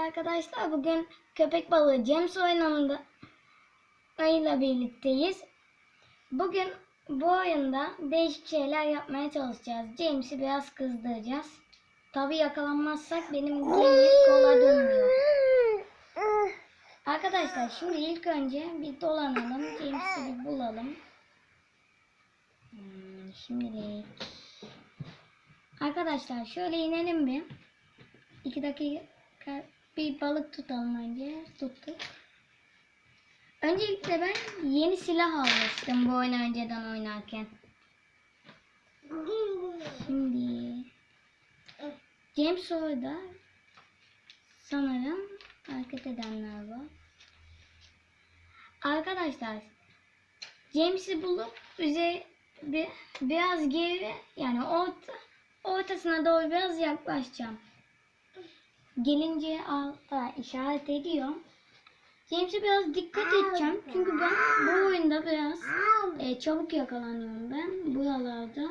arkadaşlar. Bugün köpek balığı James oyununda ayıyla birlikteyiz. Bugün bu oyunda değişik şeyler yapmaya çalışacağız. James'i biraz kızdıracağız. Tabi yakalanmazsak benim gemi sola dönmüyor. Arkadaşlar şimdi ilk önce bir dolanalım. James'i bir bulalım. Hmm, şimdilik. Arkadaşlar şöyle inelim bir. İki dakika bir balık tutalım önce. Tuttuk. Öncelikle ben yeni silah almıştım bu oyunu önceden oynarken. Şimdi James orada sanırım hareket edenler var. Arkadaşlar James'i bulup bir, biraz geri yani orta, ortasına doğru biraz yaklaşacağım. Gelince alta işaret ediyor. James'e biraz dikkat edeceğim. Çünkü ben bu oyunda biraz e, çabuk yakalanıyorum ben buralarda.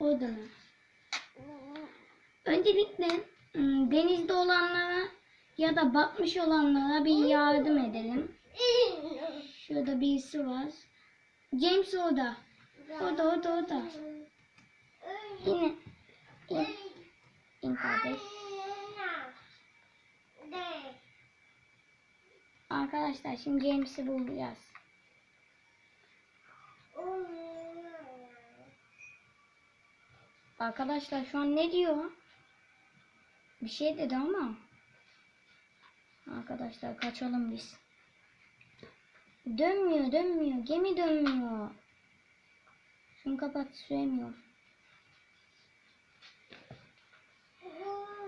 Orada mı? Öncelikle ım, denizde olanlara ya da batmış olanlara bir yardım edelim. Şurada birisi var. James orada. Orada orada orada. Yine. Arkadaşlar şimdi James'i bulacağız. Arkadaşlar şu an ne diyor? Bir şey dedi ama. Arkadaşlar kaçalım biz. Dönmüyor dönmüyor. Gemi dönmüyor. Şunu kapat süremiyor.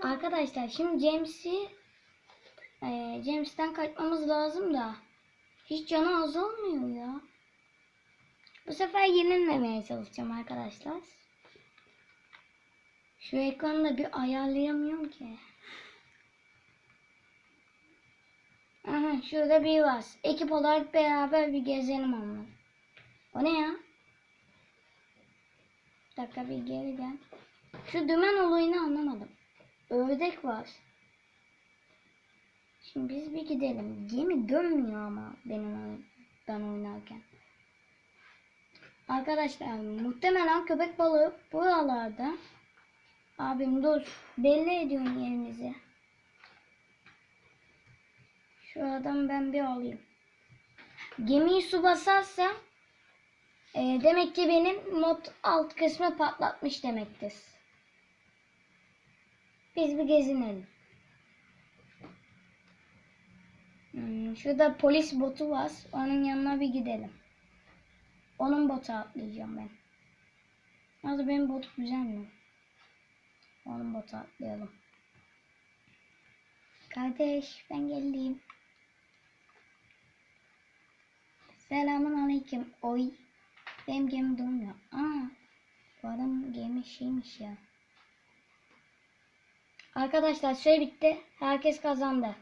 Arkadaşlar şimdi James'i e, James'ten kaçmamız lazım da hiç canı az olmuyor ya. Bu sefer yenilmemeye çalışacağım arkadaşlar. Şu ekranı da bir ayarlayamıyorum ki. Aha şurada bir var. Ekip olarak beraber bir gezelim onunla. O ne ya? Bir dakika bir geri gel. Şu dümen olayını anlamadım. Ördek var. Şimdi biz bir gidelim. Gemi dönmüyor ama benim ben oynarken. Arkadaşlar muhtemelen köpek balığı buralarda. Abim dur. Belli ediyorsun yerinizi. Şu adamı ben bir alayım. Gemiyi su basarsa e, demek ki benim mod alt kısmı patlatmış demektir. Biz bir gezinelim. Hmm, şurada polis botu var. Onun yanına bir gidelim. Onun bota atlayacağım ben. Nasıl benim bot güzel mi? Onun bota atlayalım. Kardeş ben geldim. Selamun aleyküm. Oy. Benim gemim durmuyor. Aa. Bu adam gemi şeymiş ya. Arkadaşlar süre bitti. Herkes kazandı.